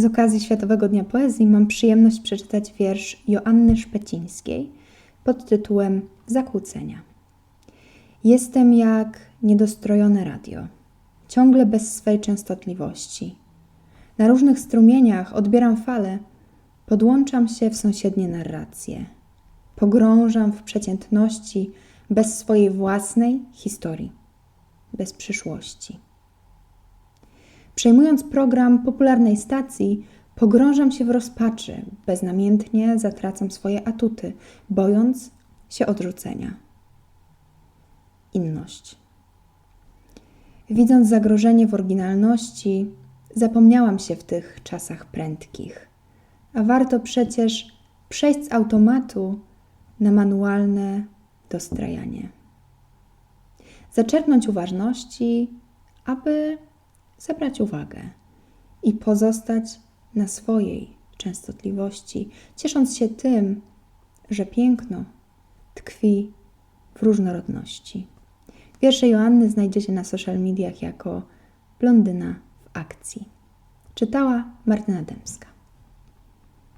Z okazji Światowego Dnia Poezji mam przyjemność przeczytać wiersz Joanny Szpecińskiej pod tytułem Zakłócenia. Jestem jak niedostrojone radio, ciągle bez swej częstotliwości. Na różnych strumieniach odbieram fale, podłączam się w sąsiednie narracje. Pogrążam w przeciętności bez swojej własnej historii, bez przyszłości. Przejmując program popularnej stacji, pogrążam się w rozpaczy, beznamiętnie zatracam swoje atuty, bojąc się odrzucenia. Inność. Widząc zagrożenie w oryginalności, zapomniałam się w tych czasach prędkich. A warto przecież przejść z automatu na manualne dostrajanie. Zaczerpnąć uważności, aby zebrać uwagę i pozostać na swojej częstotliwości, ciesząc się tym, że piękno tkwi w różnorodności. Wiersze Joanny znajdziecie na social mediach jako Blondyna w akcji. Czytała Martyna Dębska.